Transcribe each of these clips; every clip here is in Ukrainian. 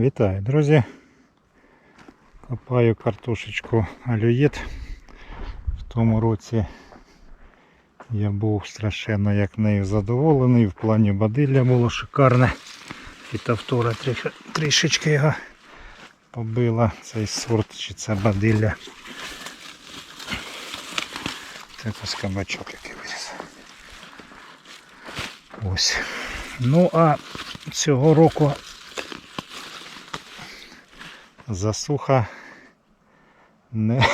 Вітаю, друзі. Копаю картошечку алюїд. В тому році я був страшенно як нею задоволений. В плані бадилля було шикарне. Фітофтора трішки- трішечки його побила. Цей сорт чи це бадилля. Це якийсь кабачок який виріс. Ось. Ну а цього року засуха не,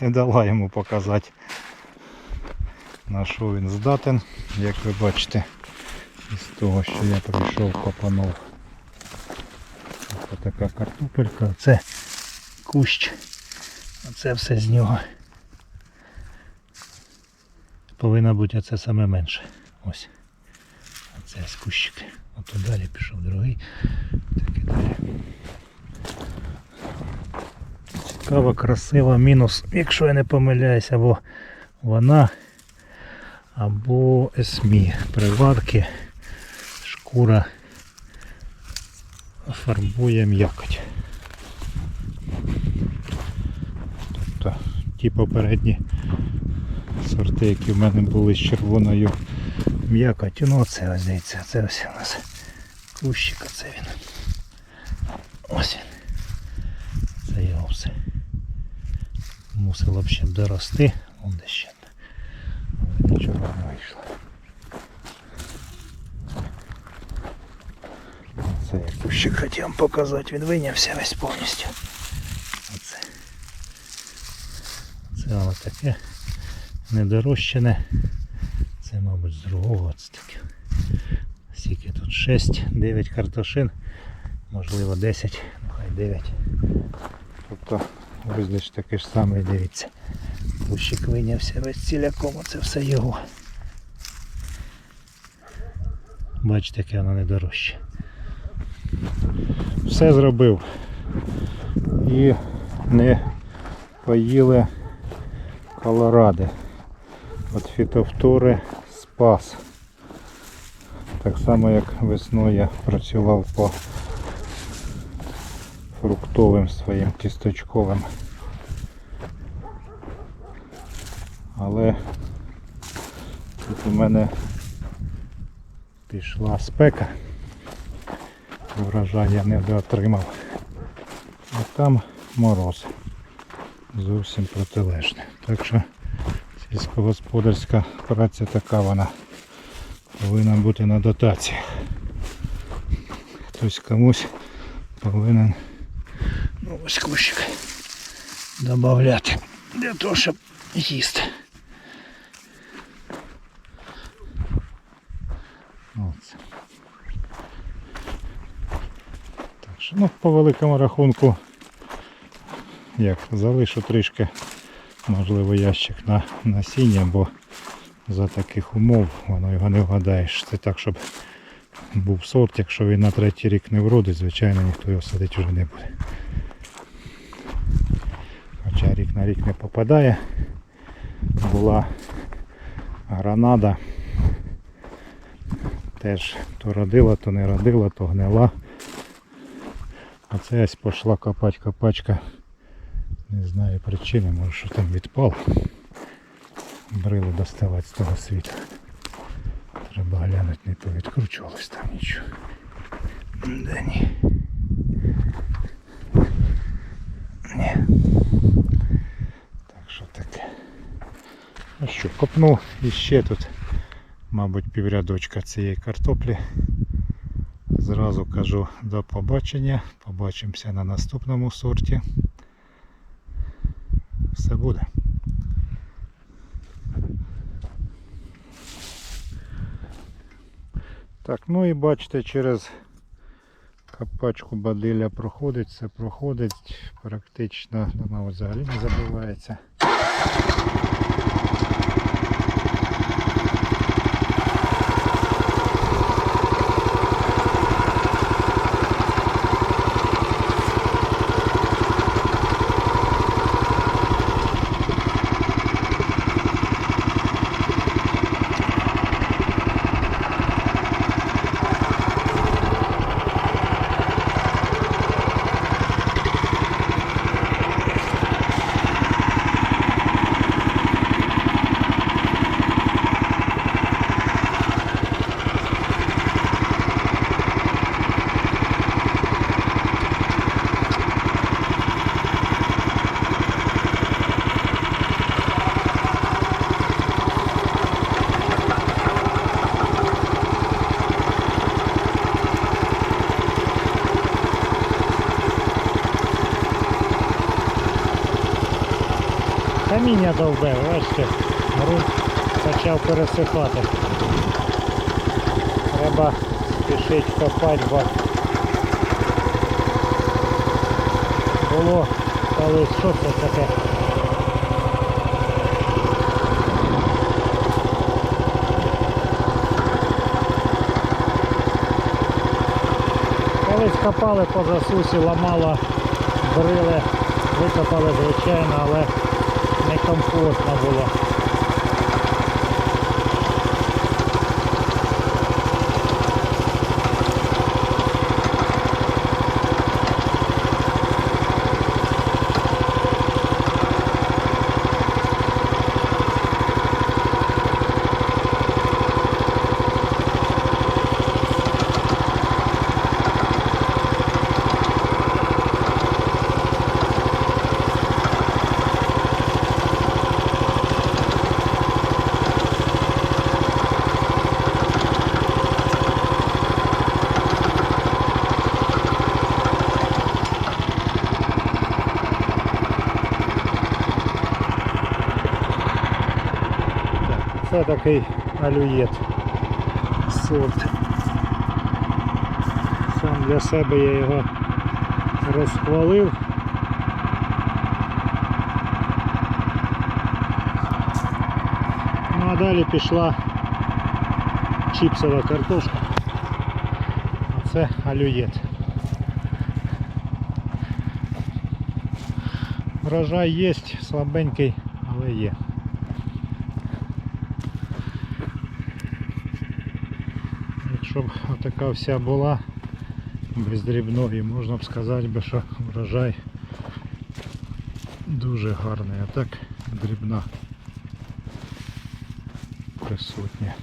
не дала йому показати на що він здатен. Як ви бачите, із того, що я прийшов, копанув. Ось така картопелька, це кущ, а це все з нього. Повинна бути це саме менше. Ось. А це з кущик. Ото далі пішов другий. Так і далі. Цікава, красива, мінус, якщо я не помиляюсь, або вона, або есмі. Приварки, шкура фарбує м'якоть. Тобто ті попередні сорти, які в мене були з червоною м'якотю, ну оце ось дивіться, це ось у нас кущик, оце він. Ось він. Це його все. Мусило б ще дорости, он де ще. Нічого не вийшло. Це я кущик хотів вам показати, він вийнявся весь повністю. Оце. Це воно таке недорощене. Це, мабуть, з другого ацтеків. Скільки тут 6, 9 картошин, можливо 10, ну хай 9. Тобто визнач таке ж саме, дивіться. Кущик вийнявся весь ціляком, це все його. Бачите, яке воно недорожче. Все зробив. І не поїли колоради. От фітофтори спас. Так само як весною я працював по фруктовим своїм кісточковим. Але тут у мене пішла спека. Врожай я не доотримав. А там мороз. Зовсім протилежне. Так що сільськогосподарська праця така вона повинна бути на дотаціях. Хтось комусь повинен ось кущик додати для того, щоб їсти. Оце. Так що, ну, по великому рахунку, як залишу трішки, можливо, ящик на насіння, бо за таких умов воно його не вгадаєш. Це так, щоб був сорт, якщо він на третій рік не вродить, звичайно ніхто його садити вже не буде. Рік не попадає. Була гранада. Теж то родила, то не родила, то гнила. А це ось пішла копать копачка. Не знаю причини, може що там відпало. Брило доставати з того світу. Треба глянути, не то відкручувалось там нічого. Да ні. Ні. Так що таке. Що, копнув іще тут, мабуть, піврядочка цієї картоплі. Зразу кажу до побачення. Побачимося на наступному сорті. Все буде. Так, ну і бачите, через капачку бадилля проходить, все проходить, практично вона взагалі не забувається. Каміння довбе, бачите, грунт почав пересихати. Треба спішити копати, бо було колись, що це таке? Колись копали по засусі, ламало, брили, викопали звичайно, але некомфортно було. Це такий алюєт сорт. Сам для себе я його розхвалив. Ну а далі пішла чіпсова картошка. А це алюєт. Врожай є, слабенький, але є. Якщо б така вся була без дрібної, можна б сказати, що врожай дуже гарний, а так дрібна присутня.